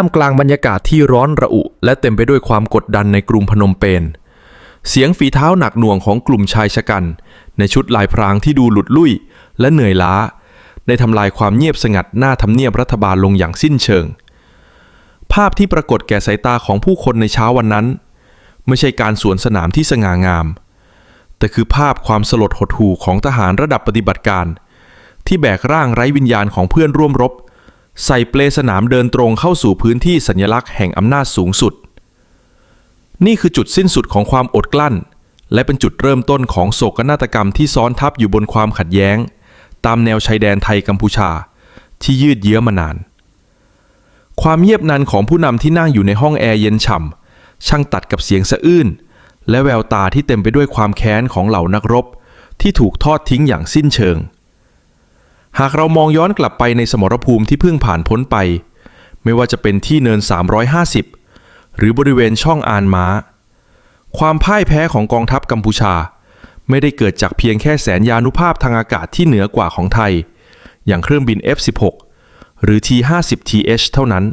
ามกลางบรรยากาศที่ร้อนระอุ และเต็มไปด้วยความกดดันในกรุงพนมเปญเสียงฝีเท้าหนักหน่วงของกลุ่มชายชะกัน ในชุดลายพรางที่ดูหลุดลุ่ย และเหนื่อยล้า ได้ทำลายความเงียบสงัดหน้าทำเนียบรัฐบาลลงอย่างสิ้นเชิง ภาพที่ปรากฏแก่สายตาของผู้คนในเช้าวันนั้น ไม่ใช่การสวนสนามที่สง่างาม แต่คือภาพความสลดหดหู่ของทหารระดับปฏิบัติการ ที่แบกร่างไร้วิญญาณของเพื่อนร่วมรบ ใส่เปลสนามเดินตรงเข้าสู่พื้นที่สัญลักษณ์แห่งอำนาจสูงสุด นี่คือจุดสิ้นสุดของความอดกลั้น และเป็นจุดเริ่มต้นของโศกนาฏกรรมที่ซ้อนทับอยู่บนความขัดแย้ง ตามแนวชายแดนไทยกัมพูชา ที่ยืดเยื้อมานาน ความเงียบนันของผู้นำที่นั่งอยู่ในห้องแอร์เย็นฉ่ำช่างตัดกับเสียงสะอื้นและแววตาที่เต็มไปด้วยความแค้นของเหล่านักรบ ที่ถูกทอดทิ้งอย่างสิ้นเชิง หากเรามองย้อนกลับไปในสมรภูมิที่เพิ่งผ่านพ้นไป ไม่ว่าจะเป็นที่เนิน 350 หรือบริเวณช่องอานม้า ความพ่ายแพ้ของกองทัพกัมพูชา ไม่ได้เกิดจากเพียงแค่แสนยานุภาพทางอากาศที่เหนือกว่าของไทย อย่างเครื่องบิน F16 หรือ T50TH เท่านั้น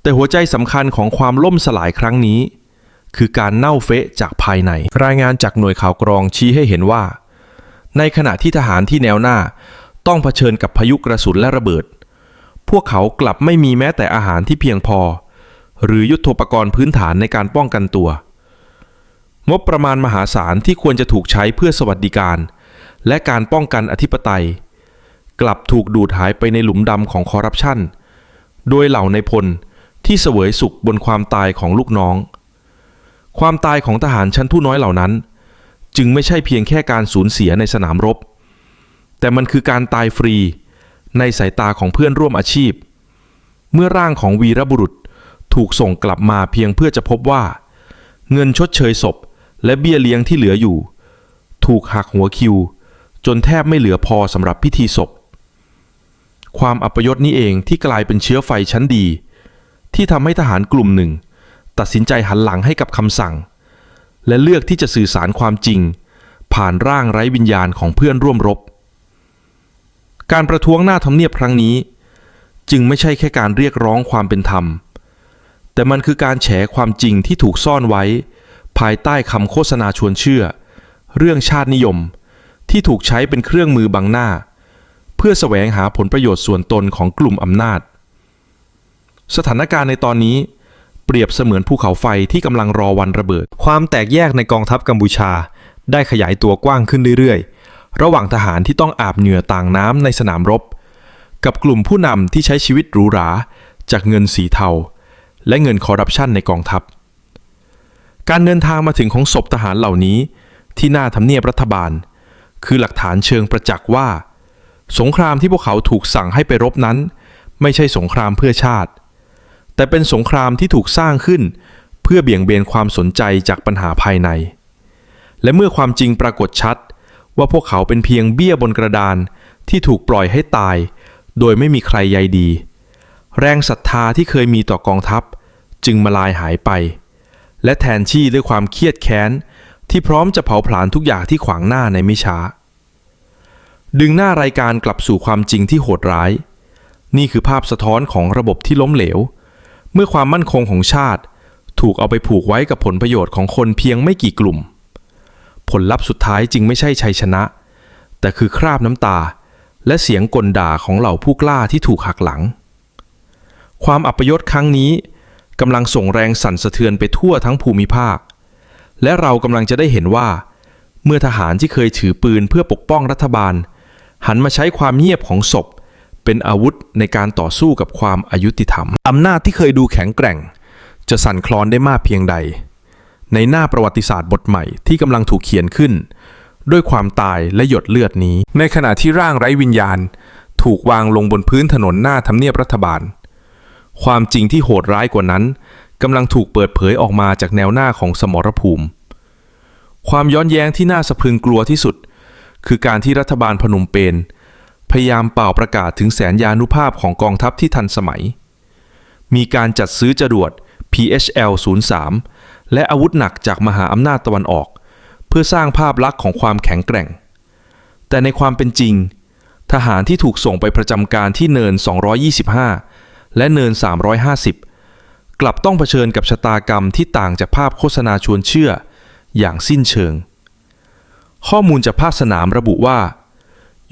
แต่หัวใจสำคัญของความล่มสลายครั้งนี้ คือการเน่าเฟะจากภายใน รายงานจากหน่วยข่าวกรองชี้ให้เห็นว่า ในขณะที่ทหารที่แนวหน้า ต้องเผชิญกับพายุกระสุนและระเบิด พวกเขากลับไม่มีแม้แต่อาหารที่เพียงพอ หรือยุทธปกรณ์พื้นฐานในการป้องกันตัว งบประมาณมหาศาลที่ควรจะถูกใช้เพื่อสวัสดิการ และการป้องกันอธิปไตย กลับถูกดูดหายไปในหลุมดำของคอร์รัปชันโดยเหล่าในพลที่เสวยสุขบนความตายของลูกน้อง ความตายของทหารชั้นผู้น้อยเหล่านั้น จึงไม่ใช่เพียงแค่การสูญเสียในสนามรบ แต่มันคือการตายฟรี ในสายตาของเพื่อนร่วมอาชีพ เมื่อร่างของวีรบุรุษถูกส่งกลับมาเพียงเพื่อจะพบว่า เงินชดเชยศพ และเบี้ยเลี้ยงที่เหลืออยู่ ถูกหักหัวคิว จนแทบไม่เหลือพอสำหรับพิธีศพ ความอัปยศนี้เองที่กลายเป็นเชื้อไฟชั้นดี ที่ทำให้ทหารกลุ่มหนึ่ง ตัดสินใจหันหลังให้กับคำสั่ง และเลือกที่จะสื่อสารความจริง ผ่านร่างไร้วิญญาณของเพื่อนร่วมรบ การประท้วงหน้าทำเนียบครั้งนี้ จึงไม่ใช่แค่การเรียกร้องความเป็นธรรม แต่มันคือการแฉความจริงที่ถูกซ่อนไว้ ภายใต้คำโฆษณาชวนเชื่อ เรื่องชาตินิยม ที่ถูกใช้เป็นเครื่องมือบังหน้า เพื่อแสวงหาผลประโยชน์ส่วนตนของกลุ่มอำนาจ สถานการณ์ในตอนนี้เปรียบเสมือนภูเขาไฟที่กำลังรอวันระเบิด ความแตกแยกในกองทัพกัมพูชา ได้ขยายตัวกว้างขึ้นเรื่อยๆ ระหว่างทหารที่ต้องอาบเหงื่อต่างน้ำในสนามรบ กับกลุ่มผู้นำที่ใช้ชีวิตหรูหรา จากเงินสีเทา และเงินคอร์รัปชันในกองทัพ การเดินทางมาถึงของศพทหารเหล่านี้ ที่หน้าทำเนียบรัฐบาล คือหลักฐานเชิงประจักษ์ว่า สงครามที่พวกเขาถูกสั่งให้ไปรบนั้น ไม่ใช่สงครามเพื่อชาติ แต่เป็นสงครามที่ถูกสร้างขึ้น เพื่อเบี่ยงเบนความสนใจจากปัญหาภายใน และเมื่อความจริงปรากฏชัด ว่าพวกเขาเป็นเพียงเบี้ยบนกระดานที่ถูกปล่อยให้ตาย โดยไม่มีใครใยดี แรงศรัทธาที่เคยมีต่อกองทัพ จึงมาลายหายไป และแทนที่ด้วยความเครียดแค้น ที่พร้อมจะเผาผลาญทุกอย่างที่ขวางหน้าในไม่ช้า ดึงหน้ารายการกลับสู่ความจริงที่โหดร้าย นี่คือภาพสะท้อนของระบบที่ล้มเหลว เมื่อความมั่นคงของชาติ ถูกเอาไปผูกไว้กับผลประโยชน์ของคนเพียงไม่กี่กลุ่ม ผลลัพธ์สุดท้ายจึงไม่ใช่ชัยชนะ แต่คือคราบน้ำตา และเสียงกลด่าของเหล่าผู้กล้าที่ถูกหักหลัง ความอัปยศครั้งนี้กำลังส่งแรงสั่นสะเทือนไปทั่วทั้งภูมิภาค และเรากำลังจะได้เห็นว่า เมื่อทหารที่เคยถือปืนเพื่อปกป้องรัฐบาล หันมาใช้ความเงียบของศพ เป็นอาวุธในการต่อสู้กับความอายุติธรรมอำนาจที่เคยดูแข็งแกร่ง จะสั่นคลอนได้มากเพียงใด ในหน้าประวัติศาสตร์บทใหม่ที่กำลังถูกเขียนขึ้น ด้วยความตายและหยดเลือดนี้ ในขณะที่ร่างไร้วิญญาณ ถูกวางลงบนพื้นถนนหน้าทำเนียบรัฐบาล ความจริงที่โหดร้ายกว่านั้นกำลังถูกเปิดเผยออกมาจากแนวหน้าของสมรภูมิ ความย้อนแย้งที่น่าสะพรึงกลัวที่สุด คือการที่รัฐบาลพนมเปญพยายามเป่าประกาศถึงแสนยานุภาพของกองทัพที่ทันสมัย มีการจัดซื้อจรวด PHL 03 และอาวุธหนักจากมหาอำนาจตะวันออก เพื่อสร้างภาพลักษณ์ของความแข็งแกร่ง แต่ในความเป็นจริง ทหารที่ถูกส่งไปประจำการที่เนิน 225 และเนิน 350 กลับต้องเผชิญกับชะตากรรมที่ต่างจากภาพโฆษณาชวนเชื่ออย่างสิ้นเชิง ข้อมูลจากภาคสนามระบุว่า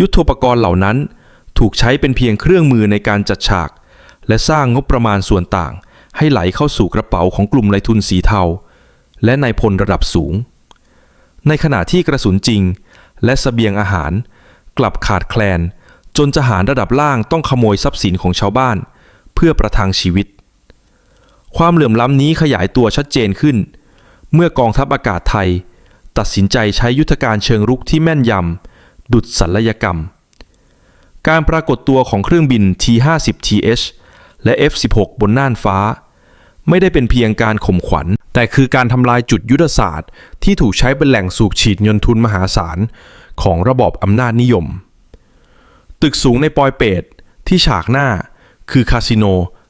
ยุทธปกรณ์เหล่านั้นถูกใช้เป็นเพียงเครื่องมือในการจัดฉาก และสร้างงบประมาณส่วนต่าง ให้ไหลเข้าสู่กระเป๋าของกลุ่มนายทุนสีเทา และนายพลระดับสูง ในขณะที่กระสุนจริง และสเสบียงอาหาร กลับขาดแคลน จนทหารระดับล่างต้องขโมยทรัพย์สินของชาวบ้าน เพื่อประทังชีวิต ความเหลื่อมล้ำนี้ขยายตัวชัดเจนขึ้น เมื่อกองทัพอากาศไทย ตัดสินใจใช้ยุทธการเชิงรุกที่แม่นยำดุดศัลยกรรม การปรากฏตัวของเครื่องบิน T-50TH และ F-16 บนน่านฟ้า ไม่ได้เป็นเพียงการข่มขวัญ แต่คือการทำลายจุดยุทธศาสตร์ ที่ถูกใช้เป็นแหล่งสูบฉีดเงินทุนมหาศาล ของระบอบอำนาจนิยม ตึกสูงในปอยเปตที่ฉากหน้าคือคาสิโน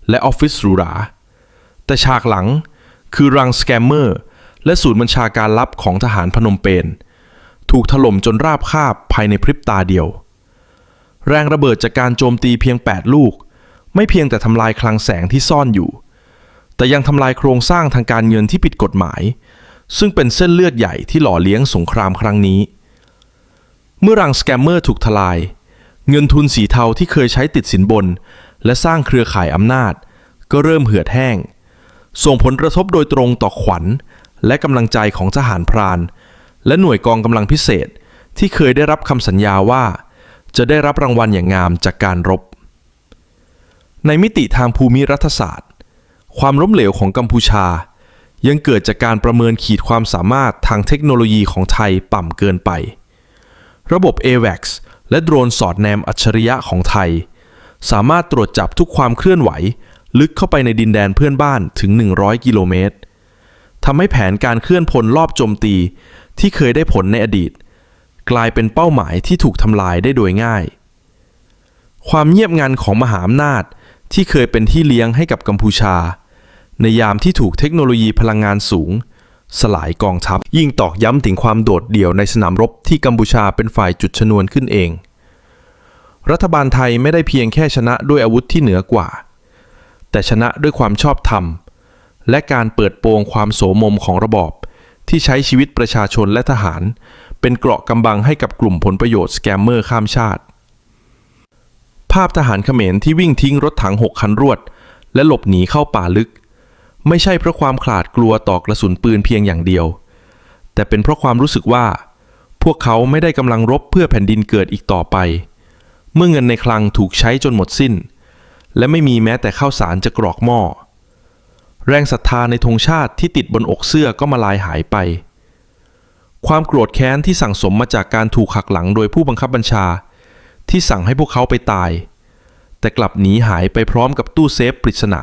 และออฟฟิศหรูหรา แต่ฉากหลังคือรังสแกมเมอร์ และศูนย์บัญชาการลับของทหารพนมเปญถูกถล่มจนราบคาบภายในพริบตาเดียว แรงระเบิดจากการโจมตีเพียง 8 ลูก ไม่เพียงแต่ทำลายคลังแสงที่ซ่อนอยู่ แต่ยังทำลายโครงสร้างทางการเงินที่ผิดกฎหมาย ซึ่งเป็นเส้นเลือดใหญ่ที่หล่อเลี้ยงสงครามครั้งนี้ เมื่อรังสแกมเมอร์ถูกทลาย เงินทุนสีเทาที่เคยใช้ติดสินบน และสร้างเครือข่ายอำนาจ ก็เริ่มเหือดแห้ง ส่งผลกระทบโดยตรงต่อขวัญ และกำลังใจของทหารพราน และหน่วยกองกำลังพิเศษที่เคยได้รับคำสัญญาว่า จะได้รับรางวัลอย่างงามจากการรบ ในมิติทางภูมิรัฐศาสตร์ ความล้มเหลวของกัมพูชา ยังเกิดจากการประเมินขีดความสามารถทางเทคโนโลยีของไทยต่ำเกินไป ระบบ AVAX และโดรนสอดแนมอัจฉริยะของไทย สามารถตรวจจับทุกความเคลื่อนไหว ลึกเข้าไปในดินแดนเพื่อนบ้านถึง 100 กิโลเมตรทำให้แผนการเคลื่อนพลรอบโจมตีที่เคยได้ผลในอดีต กลายเป็นเป้าหมายที่ถูกทำลายได้โดยง่าย ความเงียบงันของมหาอำนาจที่เคยเป็นที่เลี้ยงให้กับกัมพูชา ในยามที่ถูกเทคโนโลยีพลังงานสูง สลายกองทัพ ยิ่งตอกย้ำถึงความโดดเดี่ยวในสนามรบที่กัมพูชาเป็นฝ่ายจุดชนวนขึ้นเอง รัฐบาลไทยไม่ได้เพียงแค่ชนะด้วยอาวุธที่เหนือกว่า แต่ชนะด้วยความชอบธรรม และการเปิดโปงความโสมมของระบอบ ที่ใช้ชีวิตประชาชนและทหาร เป็นเกราะกำบังให้กับกลุ่มผลประโยชน์สแกมเมอร์ข้ามชาติ ภาพทหารเขมรที่วิ่งทิ้งรถถังหกคันรวด และหลบหนีเข้าป่าลึก ไม่ใช่เพราะความขลาดกลัวต่อกระสุนปืนเพียงอย่างเดียว แต่เป็นเพราะความรู้สึกว่า พวกเขาไม่ได้กำลังรบเพื่อแผ่นดินเกิดอีกต่อไป เมื่อเงินในคลังถูกใช้จนหมดสิ้น และไม่มีแม้แต่ข้าวสารจะกรอกหม้อแรงศรัทธาในธงชาติที่ติดบนอกเสื้อก็มาลายหายไป ความโกรธแค้นที่สั่งสมมาจากการถูกหักหลังโดยผู้บังคับบัญชา ที่สั่งให้พวกเขาไปตาย แต่กลับหนีหายไปพร้อมกับตู้เซฟปริศนา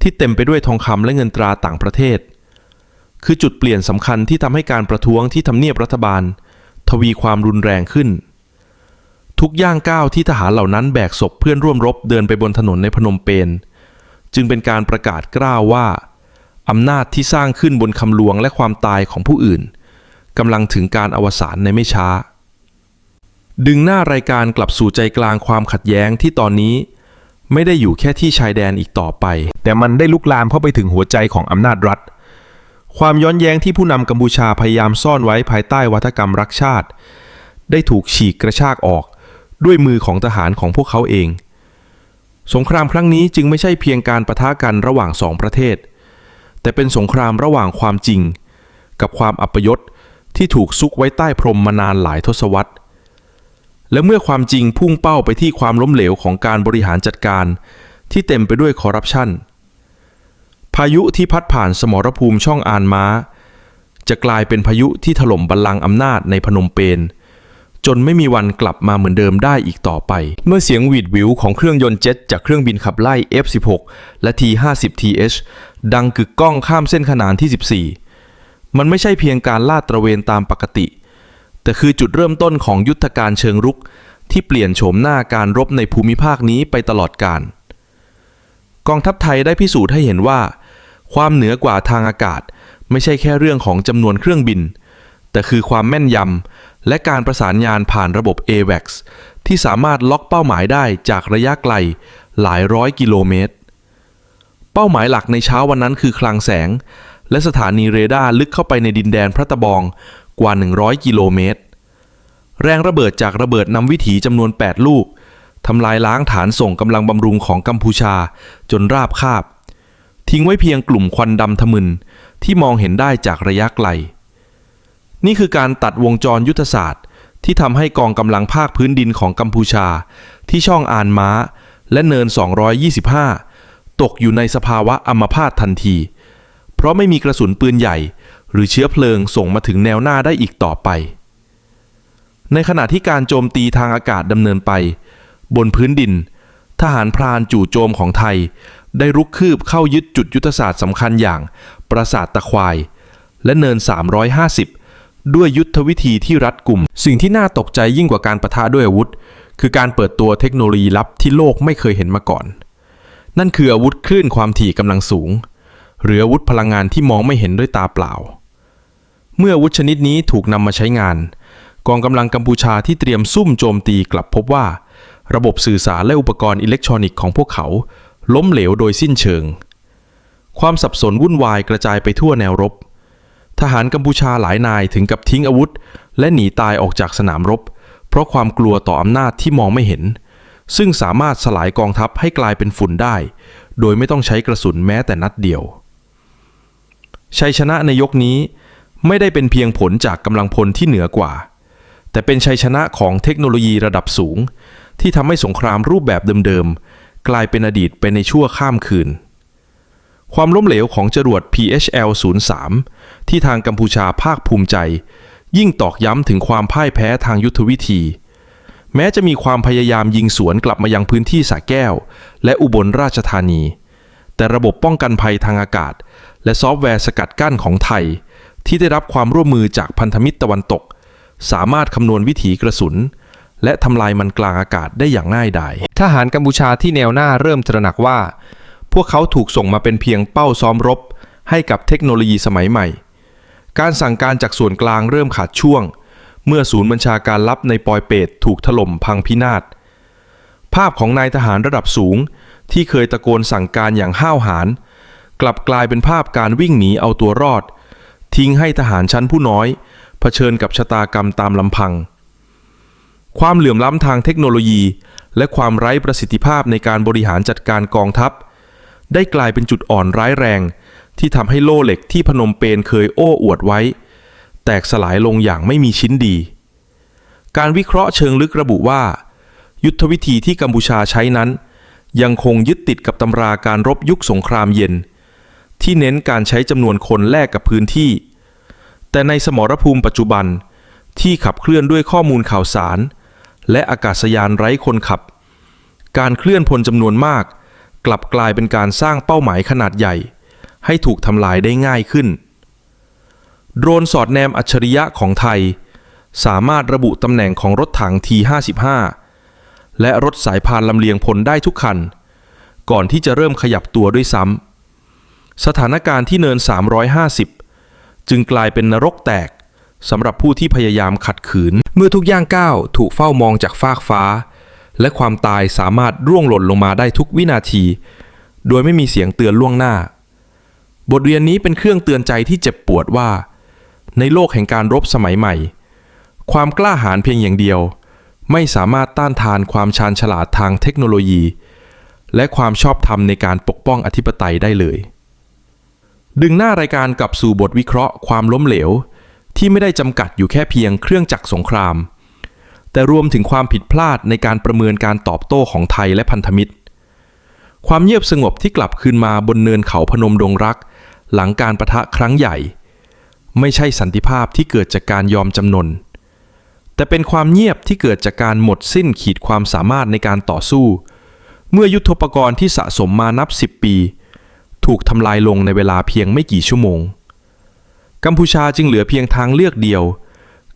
ที่เต็มไปด้วยทองคำและเงินตราต่างประเทศ คือจุดเปลี่ยนสำคัญที่ทำให้การประท้วงที่ทำเนียบรัฐบาล ทวีความรุนแรงขึ้น ทุกย่างก้าวที่ทหารเหล่านั้นแบกศพเพื่อนร่วมรบเดินไปบนถนนในพนมเปญจึงเป็นการประกาศกล้าวว่าอำนาจที่สร้างขึ้นบนคำลวงและความตายของผู้อื่นกำลังถึงการอวสานในไม่ช้า ดึงหน้ารายการกลับสู่ใจกลางความขัดแย้งที่ตอนนี้ ไม่ได้อยู่แค่ที่ชายแดนอีกต่อไป แต่มันได้ลุกลามเข้าไปถึงหัวใจของอำนาจรัฐ ความย้อนแย้งที่ผู้นำกัมพูชาพยายามซ่อนไว้ภายใต้วัฒกรรมรักชาติ ได้ถูกฉีกกระชากออก ด้วยมือของทหารของพวกเขาเอง สงครามครั้งนี้จึงไม่ใช่เพียงการประทะกันระหว่างสองประเทศ แต่เป็นสงครามระหว่างความจริง กับความอัปยศที่ถูกซุกไว้ใต้พรมมานานหลายทศวรรษ และเมื่อความจริงพุ่งเป้าไปที่ความล้มเหลวของการบริหารจัดการ ที่เต็มไปด้วยคอร์รัปชันพายุที่พัดผ่านสมรภูมิช่องอานม้า จะกลายเป็นพายุที่ถล่มบัลลังก์อำนาจในพนมเปญจนไม่มีวันกลับมาเหมือนเดิมได้อีกต่อไป เมื่อเสียงหวีดวิวของเครื่องยนต์เจ็ตจากเครื่องบินขับไล่ F-16 และ T-50TH ดังกึกก้องข้ามเส้นขนานที่ 14 มันไม่ใช่เพียงการลาดตระเวนตามปกติ แต่คือจุดเริ่มต้นของยุทธการเชิงรุก ที่เปลี่ยนโฉมหน้าการรบในภูมิภาคนี้ไปตลอดกาลกองทัพไทยได้พิสูจน์ให้เห็นว่า ความเหนือกว่าทางอากาศ ไม่ใช่แค่เรื่องของจำนวนเครื่องบิน แต่คือความแม่นยำและการประสานงานผ่านระบบ AVAX ที่สามารถล็อกเป้าหมายได้จากระยะไกลหลายร้อยกิโลเมตร เป้าหมายหลักในเช้าวันนั้นคือคลังแสง และสถานีเรดาร์ลึกเข้าไปในดินแดนพระตะบอง กว่า 100 กิโลเมตร แรงระเบิดจากระเบิดนำวิถีจำนวน 8 ลูกทำลายล้างฐานส่งกำลังบำรุงของกัมพูชาจนราบคาบ ทิ้งไว้เพียงกลุ่มควันดำทะมึนที่มองเห็นได้จากระยะไกล นี่คือการตัดวงจรยุทธศาสตร์ ที่ทำให้กองกำลังภาคพื้นดินของกัมพูชา ที่ช่องอานม้า และเนิน 225 ตกอยู่ในสภาวะอัมพาตทันที เพราะไม่มีกระสุนปืนใหญ่ หรือเชื้อเพลิงส่งมาถึงแนวหน้าได้อีกต่อไป ในขณะที่การโจมตีทางอากาศดำเนินไป บนพื้นดิน ทหารพรานจู่โจมของไทย ได้รุกคืบเข้ายึดจุดยุทธศาสตร์สำคัญอย่าง ปราสาทตะควาย และเนิน 350 ด้วยยุทธวิธีที่รัดกุม สิ่งที่น่าตกใจยิ่งกว่าการประทะด้วยอาวุธ คือการเปิดตัวเทคโนโลยีลับที่โลกไม่เคยเห็นมาก่อน นั่นคืออาวุธคลื่นความถี่กำลังสูง หรืออาวุธพลังงานที่มองไม่เห็นด้วยตาเปล่า เมื่ออาวุธชนิดนี้ถูกนำมาใช้งาน กองกำลังกัมพูชาที่เตรียมซุ่มโจมตีกลับพบว่า ระบบสื่อสารและอุปกรณ์อิเล็กทรอนิกส์ของพวกเขา ล้มเหลวโดยสิ้นเชิง ความสับสนวุ่นวายกระจายไปทั่วแนวรบ ทหารกัมพูชาหลายนายถึงกับทิ้งอาวุธ และหนีตายออกจากสนามรบ เพราะความกลัวต่ออำนาจที่มองไม่เห็น ซึ่งสามารถสลายกองทัพให้กลายเป็นฝุ่นได้ โดยไม่ต้องใช้กระสุนแม้แต่นัดเดียวชัยชนะในยกนี้ ไม่ได้เป็นเพียงผลจากกำลังพลที่เหนือกว่า แต่เป็นชัยชนะของเทคโนโลยีระดับสูง ที่ทำให้สงครามรูปแบบเดิมๆ กลายเป็นอดีตไปในชั่วข้ามคืน ความล้มเหลวของจรวด PHL 03ที่ทางกัมพูชาภาคภูมิใจ ยิ่งตอกย้ำถึงความพ่ายแพ้ทางยุทธวิธี แม้จะมีความพยายามยิงสวนกลับมายังพื้นที่สระแก้ว และอุบลราชธานี แต่ระบบป้องกันภัยทางอากาศ และซอฟต์แวร์สกัดกั้นของไทย ที่ได้รับความร่วมมือจากพันธมิตรตะวันตก สามารถคำนวณวิถีกระสุน และทำลายมันกลางอากาศได้อย่างง่ายดายทหารกัมพูชาที่แนวหน้าเริ่มตระหนักว่า พวกเขาถูกส่งมาเป็นเพียงเป้าซ้อมรบ ให้กับเทคโนโลยีสมัยใหม่ การสั่งการจากส่วนกลางเริ่มขาดช่วง เมื่อศูนย์บัญชาการลับในปอยเปตถูกถล่มพังพินาศภาพของนายทหารระดับสูงที่เคยตะโกนสั่งการอย่างห้าวหาญกลับกลายเป็นภาพการวิ่งหนีเอาตัวรอด ทิ้งให้ทหารชั้นผู้น้อย เผชิญกับชะตากรรมตามลำพัง ความเหลื่อมล้ำทางเทคโนโลยี และความไร้ประสิทธิภาพในการบริหารจัดการกองทัพ ได้กลายเป็นจุดอ่อนร้ายแรง ที่ทำให้โล่เหล็กที่พนมเปญเคยโอ้อวดไว้ แตกสลายลงอย่างไม่มีชิ้นดี การวิเคราะห์เชิงลึกระบุว่า ยุทธวิธีที่กัมพูชาใช้นั้น ยังคงยึดติดกับตำราการรบยุคสงครามเย็นที่เน้นการใช้จำนวนคนแลกกับพื้นที่ แต่ในสมรภูมิปัจจุบันที่ขับเคลื่อนด้วยข้อมูลข่าวสาร และอากาศยานไร้คนขับ การเคลื่อนพลจำนวนมาก กลับกลายเป็นการสร้างเป้าหมายขนาดใหญ่ ให้ถูกทำลายได้ง่ายขึ้น โดรนสอดแนมอัจฉริยะของไทย สามารถระบุตำแหน่งของรถถัง T55 และรถสายพานลำเลียงพลได้ทุกคัน ก่อนที่จะเริ่มขยับตัวด้วยซ้ำสถานการณ์ที่เนิน 350 จึงกลายเป็นนรกแตกสำหรับผู้ที่พยายามขัดขืน เมื่อทุกย่างก้าวถูกเฝ้ามองจากฟากฟ้า และความตายสามารถร่วงหล่นลงมาได้ทุกวินาที โดยไม่มีเสียงเตือนล่วงหน้า บทเรียนนี้เป็นเครื่องเตือนใจที่เจ็บปวดว่า ในโลกแห่งการรบสมัยใหม่ ความกล้าหาญเพียงอย่างเดียว ไม่สามารถต้านทานความชาญฉลาดทางเทคโนโลยี และความชอบธรรมในการปกป้องอธิปไตยได้เลย ดึงหน้ารายการกลับสู่บทวิเคราะห์ความล้มเหลว ที่ไม่ได้จำกัดอยู่แค่เพียงเครื่องจักรสงคราม แต่รวมถึงความผิดพลาดในการประเมินการตอบโต้ของไทยและพันธมิตร ความเงียบสงบที่กลับคืนมาบนเนินเขาพนมดงรัก หลังการประทะครั้งใหญ่ ไม่ใช่สันติภาพที่เกิดจากการยอมจำนน แต่เป็นความเงียบที่เกิดจากการหมดสิ้นขีดความสามารถในการต่อสู้ เมื่อยุทธปกรณ์ที่สะสมมานับ 10 ปี ถูกทำลายลงในเวลาเพียงไม่กี่ชั่วโมง กัมพูชาจึงเหลือเพียงทางเลือกเดียว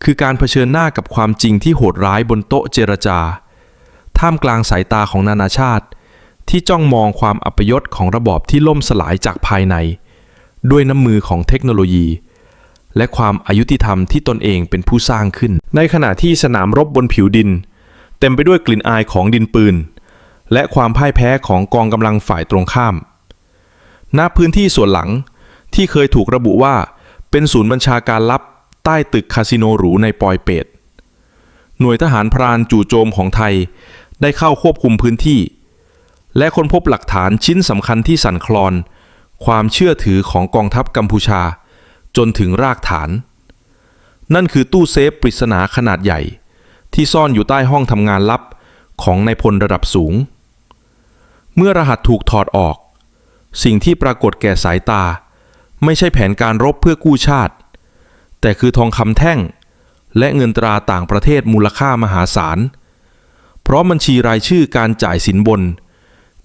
คือการเผชิญหน้ากับความจริงที่โหดร้ายบนโต๊ะเจรจา ท่ามกลางสายตาของนานาชาติ ที่จ้องมองความอัปยศของระบอบที่ล่มสลายจากภายใน ด้วยน้ำมือของเทคโนโลยี และความอายุติธรรมที่ตนเองเป็นผู้สร้างขึ้น ในขณะที่สนามรบบนผิวดิน เต็มไปด้วยกลิ่นอายของดินปืนและความพ่ายแพ้ของกองกำลังฝ่ายตรงข้าม ณพื้นที่ส่วนหลังที่เคยถูกระบุว่า เป็นศูนย์บัญชาการลับใต้ตึกคาสิโนหรูในปอยเปตหน่วยทหารพรานจู่โจมของไทยได้เข้าควบคุมพื้นที่ และค้นพบหลักฐานชิ้นสำคัญที่สั่นคลอน ความเชื่อถือของกองทัพกัมพูชา จนถึงรากฐาน นั่นคือตู้เซฟปริศนาขนาดใหญ่ ที่ซ่อนอยู่ใต้ห้องทำงานลับของนายพลระดับสูง เมื่อรหัสถูกถอดออก สิ่งที่ปรากฏแก่สายตา ไม่ใช่แผนการรบเพื่อกู้ชาติ แต่คือทองคำแท่ง และเงินตราต่างประเทศมูลค่ามหาศาล เพราะบัญชีรายชื่อการจ่ายสินบน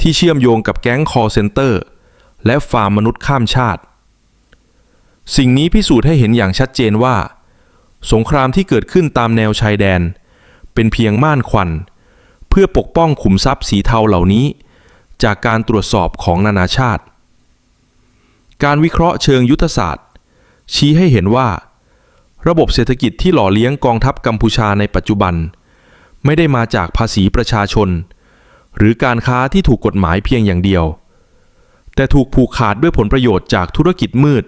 ที่เชื่อมโยงกับแก๊งคอเซนเตอร์ และฟาร์มมนุษย์ข้ามชาติ สิ่งนี้พิสูจน์ให้เห็นอย่างชัดเจนว่า สงครามที่เกิดขึ้นตามแนวชายแดน เป็นเพียงม่านควัน เพื่อปกป้องขุมทรัพย์สีเทาเหล่านี้ จากการตรวจสอบของนานาชาติ การวิเคราะห์เชิงยุทธศาสตร์ ชี้ให้เห็นว่า ระบบเศรษฐกิจที่หล่อเลี้ยงกองทัพกัมพูชาในปัจจุบัน ไม่ได้มาจากภาษีประชาชน หรือการค้าที่ถูกกฎหมายเพียงอย่างเดียว แต่ถูกผูกขาดด้วยผลประโยชน์จากธุรกิจมืด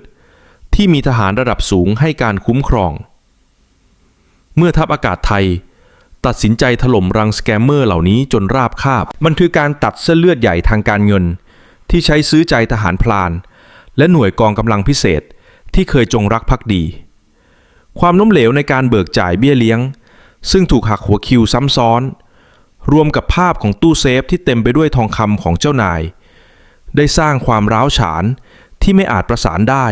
ที่มีทหารระดับสูงให้การคุ้มครอง เมื่อทัพอากาศไทย ตัดสินใจถล่มรังสแกมเมอร์เหล่านี้จนราบคาบ มันคือการตัดเส้นเลือดใหญ่ทางการเงิน ที่ใช้ซื้อใจทหารพลาน และหน่วยกองกำลังพิเศษที่เคยจงรักภักดี ความล้มเหลวในการเบิกจ่ายเบี้ยเลี้ยง ซึ่งถูกหักหัวคิวซ้ำซ้อน รวมกับภาพของตู้เซฟที่เต็มไปด้วยทองคำของเจ้านาย ได้สร้างความร้าวฉานที่ไม่อาจประสานได้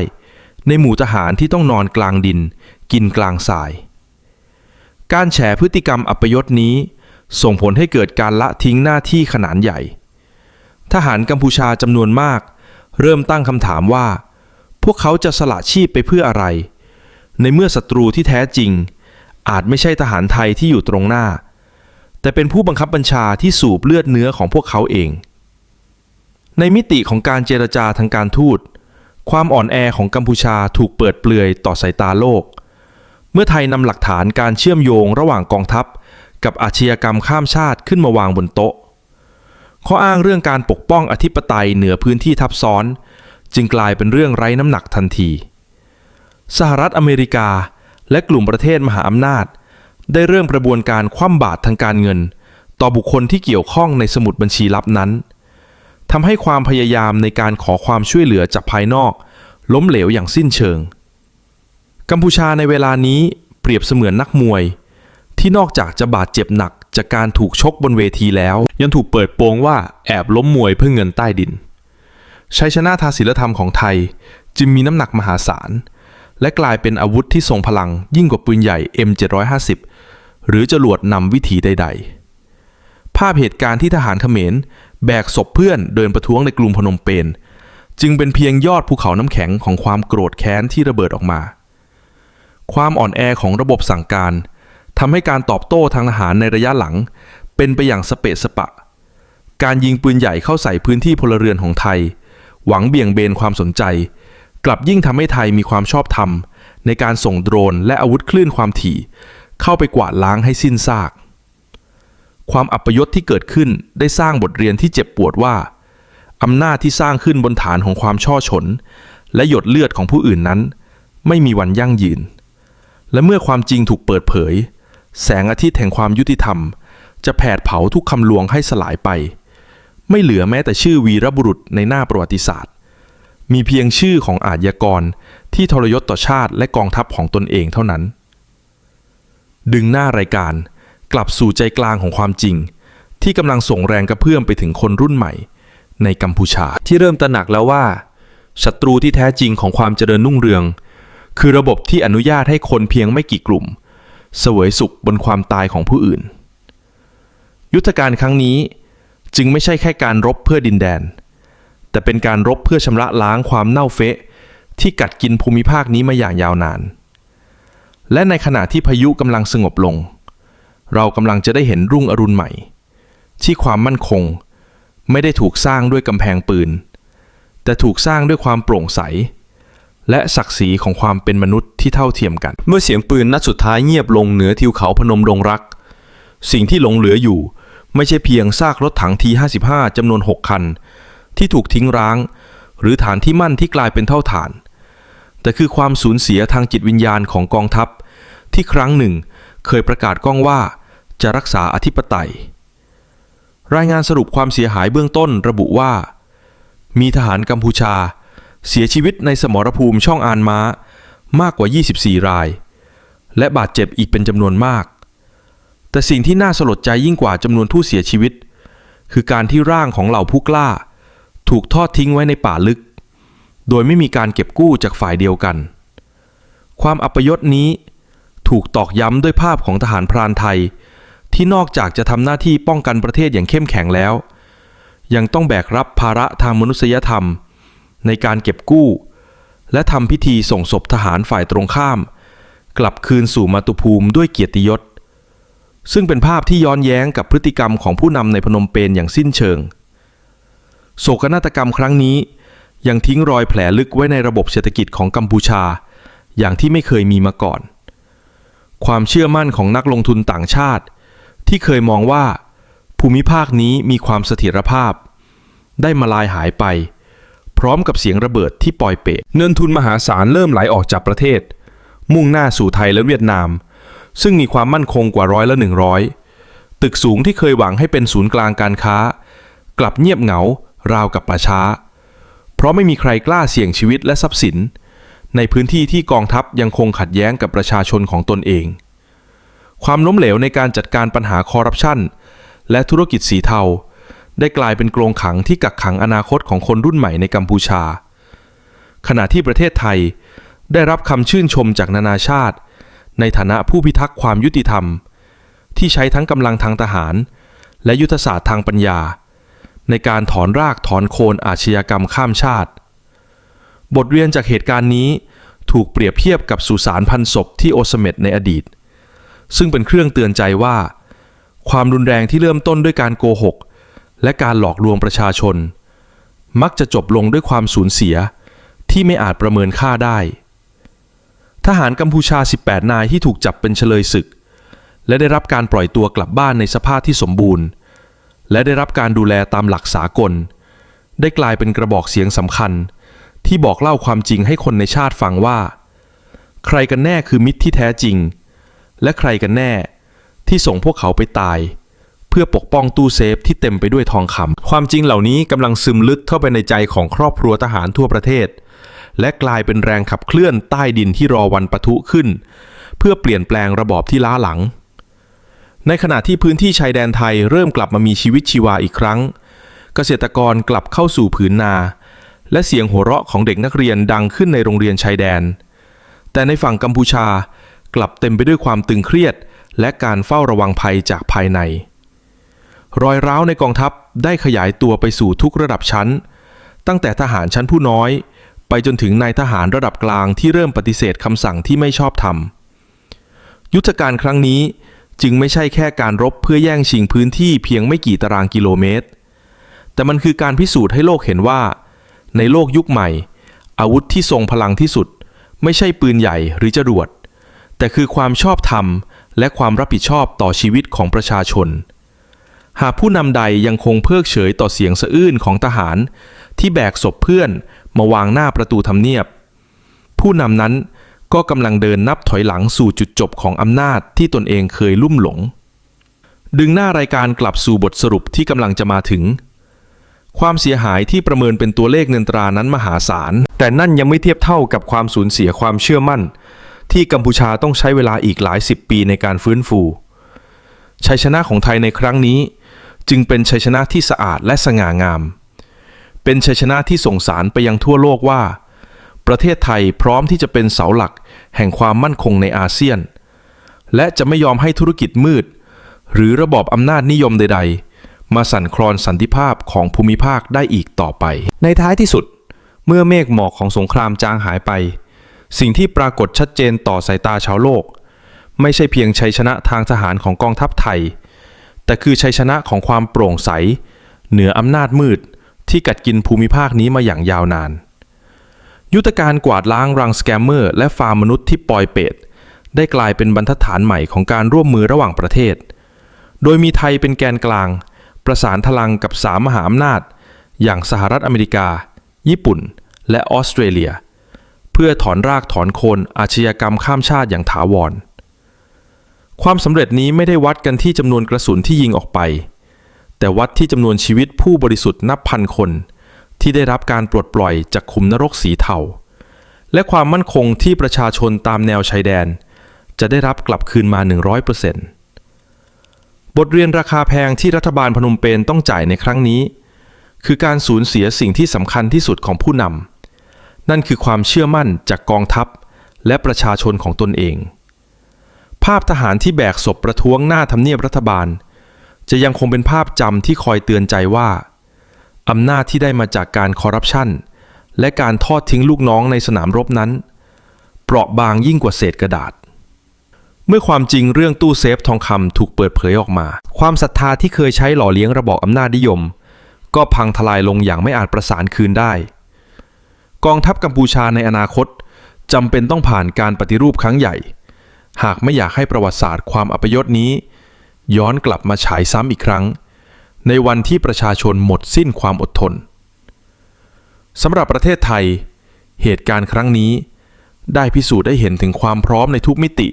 ในหมู่ทหารที่ต้องนอนกลางดิน กินกลางทราย การแฉพฤติกรรมอัปยศนี้ ส่งผลให้เกิดการละทิ้งหน้าที่ขนาดใหญ่ ทหารกัมพูชาจำนวนมาก เริ่มตั้งคำถามว่า พวกเขาจะสละชีพไปเพื่ออะไร ในเมื่อศัตรูที่แท้จริง อาจไม่ใช่ทหารไทยที่อยู่ตรงหน้า แต่เป็นผู้บังคับบัญชาที่สูบเลือดเนื้อของพวกเขาเอง ในมิติของการเจรจาทางการทูตความอ่อนแอของกัมพูชาถูกเปิดเปลือยต่อสายตาโลกเมื่อไทยนำหลักฐานการเชื่อมโยงระหว่างกองทัพ กับอาชญากรรมข้ามชาติขึ้นมาวางบนโต๊ะ ข้ออ้างเรื่องการปกป้องอธิปไตยเหนือพื้นที่ทับซ้อน จึงกลายเป็นเรื่องไร้น้ำหนักทันที สหรัฐอเมริกาและกลุ่มประเทศมหาอำนาจ ได้เริ่มกระบวนการคว่ำบาตรทางการเงิน ต่อบุคคลที่เกี่ยวข้องในสมุดบัญชีลับนั้นทำให้ความพยายามในการขอความช่วยเหลือจากภายนอก ล้มเหลวอย่างสิ้นเชิง กัมพูชาในเวลานี้เปรียบเสมือนนักมวย ที่นอกจากจะบาดเจ็บหนักจากการถูกชกบนเวทีแล้ว ยังถูกเปิดโปงว่าแอบล้มมวยเพื่อเงินใต้ดินชัยชนะทางศิลธรรมของไทยจึงมีน้ำหนักมหาศาล และกลายเป็นอาวุธที่ทรงพลังยิ่งกว่าปืนใหญ่ M750 หรือจรวดนำวิถีใด ๆ ภาพเหตุการณ์ที่ทหารเขมร แบกศพเพื่อนเดินประท้วงในกรุงพนมเปญจึงเป็นเพียงยอดภูเขาน้ำแข็งของความโกรธแค้นที่ระเบิดออกมา ความอ่อนแอของระบบสั่งการทำให้การตอบโต้ทางทหารในระยะหลัง เป็นไปอย่างสเปะสปะ การยิงปืนใหญ่เข้าใส่พื้นที่พลเรือนของไทย หวังเบี่ยงเบนความสนใจ กลับยิ่งทำให้ไทยมีความชอบธรรม ในการส่งโดรนและอาวุธคลื่นความถี่ เข้าไปกวาดล้างให้สิ้นซาก ความอัปยศที่เกิดขึ้นได้สร้างบทเรียนที่เจ็บปวดว่าอำนาจที่สร้างขึ้นบนฐานของความช่อฉน และหยดเลือดของผู้อื่นนั้น ไม่มีวันยั่งยืน และเมื่อความจริงถูกเปิดเผย แสงอาทิตย์แห่งความยุติธรรม จะแผดเผาทุกคำลวงให้สลายไป ไม่เหลือแม้แต่ชื่อวีรบุรุษในหน้าประวัติศาสตร์ มีเพียงชื่อของอาชญากรที่ทรยศต่อชาติและกองทัพของตนเองเท่านั้น ดึงหน้ารายการกลับสู่ใจกลางของความจริง ที่กำลังส่งแรงกระเพื่อมไปถึงคนรุ่นใหม่ ในกัมพูชาที่เริ่มตระหนักแล้วว่าศัตรูที่แท้จริงของความเจริญรุ่งเรือง คือระบบที่อนุญาตให้คนเพียงไม่กี่กลุ่ม เสวยสุขบนความตายของผู้อื่น ยุทธการครั้งนี้จึงไม่ใช่แค่การรบเพื่อดินแดน แต่เป็นการรบเพื่อชำระล้างความเน่าเฟะ ที่กัดกินภูมิภาคนี้มาอย่างยาวนาน และในขณะที่พายุกำลังสงบลง เรากำลังจะได้เห็นรุ่งอรุณใหม่ ที่ความมั่นคง ไม่ได้ถูกสร้างด้วยกำแพงปืน แต่ถูกสร้างด้วยความโปร่งใส และศักดิ์ศรีของความเป็นมนุษย์ที่เท่าเทียมกัน เมื่อเสียงปืนนัดสุดท้ายเงียบลงเหนือทิวเขาพนมดงรัก สิ่งที่หลงเหลืออยู่ ไม่ใช่เพียงซากรถถังที55จำนวน 6 คัน ที่ถูกทิ้งร้าง หรือฐานที่มั่นที่กลายเป็นเท่าฐาน แต่คือความสูญเสียทางจิตวิญญาณของกองทัพ ที่ครั้งหนึ่งเคยประกาศก้องว่าจะรักษาอธิปไตย รายงานสรุปความเสียหายเบื้องต้นระบุว่า มีทหารกัมพูชา เสียชีวิตในสมรภูมิช่องอานม้ามากกว่า 24 ราย และบาดเจ็บอีกเป็นจำนวนมาก แต่สิ่งที่น่าสลดใจยิ่งกว่าจำนวนผู้เสียชีวิต คือการที่ร่างของเหล่าผู้กล้า ถูกทอดทิ้งไว้ในป่าลึก โดยไม่มีการเก็บกู้จากฝ่ายเดียวกัน ความอัปยศนี้ถูกตอกย้ำด้วยภาพของทหารพรานไทย ที่นอกจากจะทำหน้าที่ป้องกันประเทศอย่างเข้มแข็งแล้ว ยังต้องแบกรับภาระทางมนุษยธรรม ในการเก็บกู้ และทำพิธีส่งศพทหารฝ่ายตรงข้าม กลับคืนสู่มาตุภูมิด้วยเกียรติยศ ซึ่งเป็นภาพที่ย้อนแย้งกับพฤติกรรมของผู้นำในพนมเปญอย่างสิ้นเชิง โศกนาฏกรรมครั้งนี้ ยังทิ้งรอยแผลลึกไว้ในระบบเศรษฐกิจของกัมพูชา อย่างที่ไม่เคยมีมาก่อน ความเชื่อมั่นของนักลงทุนต่างชาติ ที่เคยมองว่าภูมิภาคนี้มีความเสถียรภาพ ได้มาลายหายไป พร้อมกับเสียงระเบิดที่ปล่อยเปะเงินทุนมหาศาลเริ่มไหลออกจากประเทศ มุ่งหน้าสู่ไทยและเวียดนาม ซึ่งมีความมั่นคงกว่าร้อยละหนึ่งร้อยตึกสูงที่เคยหวังให้เป็นศูนย์กลางการค้า กลับเงียบเหงา ราวกับป่าช้า เพราะไม่มีใครกล้าเสี่ยงชีวิตและทรัพย์สิน ในพื้นที่ที่กองทัพยังคงขัดแย้งกับประชาชนของตนเอง ความล้มเหลวในการจัดการปัญหาคอร์รัปชันและธุรกิจสีเทา ได้กลายเป็นกรงขังที่กักขังอนาคตของคนรุ่นใหม่ในกัมพูชา ขณะที่ประเทศไทยได้รับคำชื่นชมจากนานาชาติ ในฐานะผู้พิทักษ์ความยุติธรรม ที่ใช้ทั้งกำลังทางทหาร และยุทธศาสตร์ทางปัญญา ในการถอนรากถอนโคนอาชญากรรมข้ามชาติ บทเรียนจากเหตุการณ์นี้ถูกเปรียบเทียบกับสุสานพันศพที่โอสเมดในอดีต ซึ่งเป็นเครื่องเตือนใจว่า ความรุนแรงที่เริ่มต้นด้วยการโกหก และการหลอกลวงประชาชน มักจะจบลงด้วยความสูญเสียที่ไม่อาจประเมินค่าได้ ทหารกัมพูชา 18 นายที่ถูกจับเป็นเฉลยศึก และได้รับการปล่อยตัวกลับบ้านในสภาพที่สมบูรณ์ และได้รับการดูแลตามหลักสากล ได้กลายเป็นกระบอกเสียงสำคัญ ที่บอกเล่าความจริงให้คนในชาติฟังว่า ใครกันแน่คือมิตรที่แท้จริง และใครกันแน่ที่ส่งพวกเขาไปตาย พื่อปกป้องตู้เซฟที่เต็มไปด้วยทองคำความจริงเหล่านี้กำลังซึมลึกเข้าไปในใจของครอบครัวทหารทั่วประเทศ และกลายเป็นแรงขับเคลื่อนใต้ดินที่รอวันปะทุขึ้น เพื่อเปลี่ยนแปลงระบอบที่ล้าหลัง ในขณะที่พื้นที่ชายแดนไทยเริ่มกลับมามีชีวิตชีวาอีกครั้ง เกษตรกรกลับเข้าสู่ผืนนา และเสียงหัวเราะของเด็กนักเรียนดังขึ้นในโรงเรียนชายแดน แต่ในฝั่งกัมพูชากลับเต็มไปด้วยความตึงเครียดและการเฝ้าระวังภัยจากภายใน รอยร้าวในกองทัพได้ขยายตัวไปสู่ทุกระดับชั้น ตั้งแต่ทหารชั้นผู้น้อย ไปจนถึงนายทหารระดับกลางที่เริ่มปฏิเสธคำสั่งที่ไม่ชอบธรรม ยุทธการครั้งนี้จึงไม่ใช่แค่การรบเพื่อแย่งชิงพื้นที่เพียงไม่กี่ตารางกิโลเมตร แต่มันคือการพิสูจน์ให้โลกเห็นว่า ในโลกยุคใหม่ อาวุธที่ทรงพลังที่สุด ไม่ใช่ปืนใหญ่หรือจรวด แต่คือความชอบธรรมและความรับผิดชอบต่อชีวิตของประชาชน หากผู้นำใดยังคงเพิกเฉยต่อเสียงสะอื้นของทหาร ที่แบกศพเพื่อนมาวางหน้าประตูทำเนียบ ผู้นำนั้นก็กำลังเดินนับถอยหลังสู่จุดจบของอำนาจที่ตนเองเคยลุ่มหลง ดึงหน้ารายการกลับสู่บทสรุปที่กำลังจะมาถึง ความเสียหายที่ประเมินเป็นตัวเลขเงินตรานั้นมหาศาล แต่นั่นยังไม่เทียบเท่ากับความสูญเสียความเชื่อมั่น ที่กัมพูชาต้องใช้เวลาอีกหลายสิบปีในการฟื้นฟูชัยชนะของไทยในครั้งนี้ จึงเป็นชัยชนะที่สะอาดและสง่างาม เป็นชัยชนะที่ส่งสารไปยังทั่วโลกว่า ประเทศไทยพร้อมที่จะเป็นเสาหลักแห่งความมั่นคงในอาเซียน และจะไม่ยอมให้ธุรกิจมืด หรือระบอบอำนาจนิยมใด ๆ มาสั่นคลอนสันติภาพของภูมิภาคได้อีกต่อไป ในท้ายที่สุด เมื่อเมฆหมอกของสงครามจางหายไป สิ่งที่ปรากฏชัดเจนต่อสายตาชาวโลก ไม่ใช่เพียงชัยชนะทางทหารของกองทัพไทย แต่คือชัยชนะของความโปร่งใส เหนืออำนาจมืดที่กัดกินภูมิภาคนี้มาอย่างยาวนาน ยุทธการกวาดล้างรังสแกมเมอร์และฟาร์มมนุษย์ที่ปลอยเป็ดได้กลายเป็นบรรทัดฐานใหม่ของการร่วมมือระหว่างประเทศ โดยมีไทยเป็นแกนกลาง ประสานพลังกับสามมหาอำนาจ อย่างสหรัฐอเมริกา ญี่ปุ่น และออสเตรเลีย เพื่อถอนรากถอนโคนอาชญากรรมข้ามชาติอย่างถาวร ความสำเร็จนี้ไม่ได้วัดกันที่จำนวนกระสุนที่ยิงออกไป แต่วัดที่จำนวนชีวิตผู้บริสุทธิ์นับพันคน ที่ได้รับการปลดปล่อยจากขุมนรกสีเทาและความมั่นคงที่ประชาชนตามแนวชายแดน จะได้รับกลับคืนมา 100%บทเรียนราคาแพงที่รัฐบาลพนมเปญต้องจ่ายในครั้งนี้ คือการสูญเสียสิ่งที่สำคัญที่สุดของผู้นำนั่นคือความเชื่อมั่นจากกองทัพและประชาชนของตนเอง ภาพทหารที่แบกศพประท้วงหน้าทำเนียบรัฐบาล จะยังคงเป็นภาพจำที่คอยเตือนใจว่าอำนาจที่ได้มาจากการคอร์รัปชันและการทอดทิ้งลูกน้องในสนามรบนั้น เปราะบางยิ่งกว่าเศษกระดาษ เมื่อความจริงเรื่องตู้เซฟทองคำถูกเปิดเผยออกมา ความศรัทธาที่เคยใช้หล่อเลี้ยงระบอบอำนาจนิยม ก็พังทลายลงอย่างไม่อาจประสานคืนได้ กองทัพกัมพูชาในอนาคตจำเป็นต้องผ่านการปฏิรูปครั้งใหญ่ หากไม่อยากให้ประวัติศาสตร์ความอัปยศนี้ ย้อนกลับมาฉายซ้ำอีกครั้ง ในวันที่ประชาชนหมดสิ้นความอดทนสำหรับประเทศไทย เหตุการณ์ครั้งนี้ ได้พิสูจน์ได้เห็นถึงความพร้อมในทุกมิติ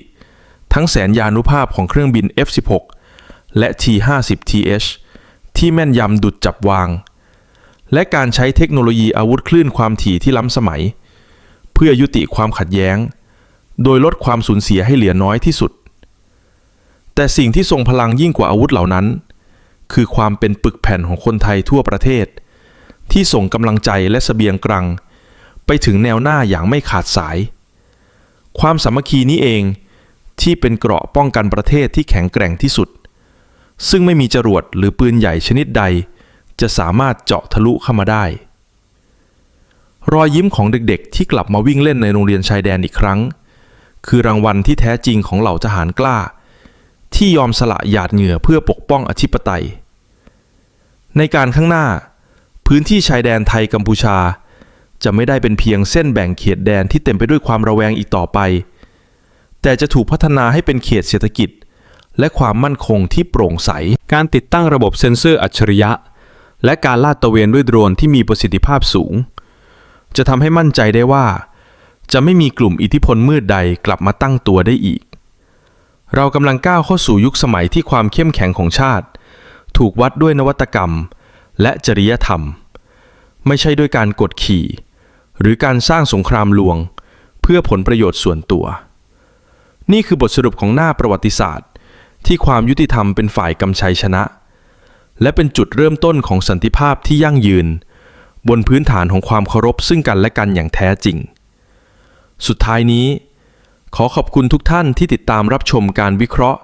ทั้งแสนยานุภาพของเครื่องบิน F-16 และ T-50TH ที่แม่นยำดุดจับวาง และการใช้เทคโนโลยีอาวุธคลื่นความถี่ที่ล้ำสมัย เพื่อยุติความขัดแย้ง โดยลดความสูญเสียให้เหลือน้อยที่สุด แต่สิ่งที่ทรงพลังยิ่งกว่าอาวุธเหล่านั้น คือความเป็นปึกแผ่นของคนไทยทั่วประเทศ ที่ส่งกำลังใจและเสบียงกรัง ไปถึงแนวหน้าอย่างไม่ขาดสาย ความสามัคคีนี้เองที่เป็นเกราะป้องกันประเทศที่แข็งแกร่งที่สุด ซึ่งไม่มีจรวดหรือปืนใหญ่ชนิดใด จะสามารถเจาะทะลุเข้ามาได้ รอยยิ้มของเด็กๆ ที่กลับมาวิ่งเล่นในโรงเรียนชายแดนอีกครั้ง คือรางวัลที่แท้จริงของเหล่าทหารกล้า ที่ยอมสละหยาดเหงื่อเพื่อปกป้องอธิปไตย ในการข้างหน้า พื้นที่ชายแดนไทยกัมพูชา จะไม่ได้เป็นเพียงเส้นแบ่งเขตแดนที่เต็มไปด้วยความระแวงอีกต่อไป แต่จะถูกพัฒนาให้เป็นเขตเศรษฐกิจ และความมั่นคงที่โปร่งใส การติดตั้งระบบเซ็นเซอร์อัจฉริยะ และการลาดตระเวนด้วยโดรนที่มีประสิทธิภาพสูง จะทำให้มั่นใจได้ว่า จะไม่มีกลุ่มอิทธิพลมืดใดกลับมาตั้งตัวได้อีก เรากำลังก้าวเข้าสู่ยุคสมัยที่ความเข้มแข็งของชาติ ถูกวัดด้วยนวัตกรรม และจริยธรรม ไม่ใช่ด้วยการกดขี่ หรือการสร้างสงครามลวง เพื่อผลประโยชน์ส่วนตัว นี่คือบทสรุปของหน้าประวัติศาสตร์ ที่ความยุติธรรมเป็นฝ่ายกำชัยชนะ และเป็นจุดเริ่มต้นของสันติภาพที่ยั่งยืน บนพื้นฐานของความเคารพซึ่งกันและกันอย่างแท้จริง สุดท้ายนี้ ขอขอบคุณทุกท่านที่ติดตามรับชมการวิเคราะห์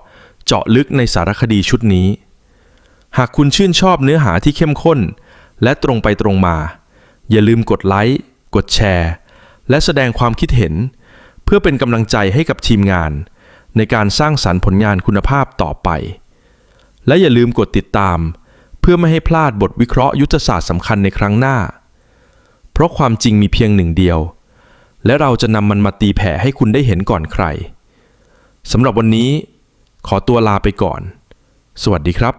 เจาะลึกในสารคดีชุดนี้ หากคุณชื่นชอบเนื้อหาที่เข้มข้น และตรงไปตรงมา อย่าลืมกดไลค์ กดแชร์ และแสดงความคิดเห็น เพื่อเป็นกำลังใจให้กับทีมงาน ในการสร้างสรรค์ผลงานคุณภาพต่อไป และอย่าลืมกดติดตาม เพื่อไม่ให้พลาดบทวิเคราะห์ยุทธศาสตร์สำคัญในครั้งหน้า เพราะความจริงมีเพียงหนึ่งเดียว และเราจะนำมันมาตีแผ่ให้คุณได้เห็นก่อนใครสำหรับวันนี้ ขอตัวลาไปก่อน สวัสดีครับ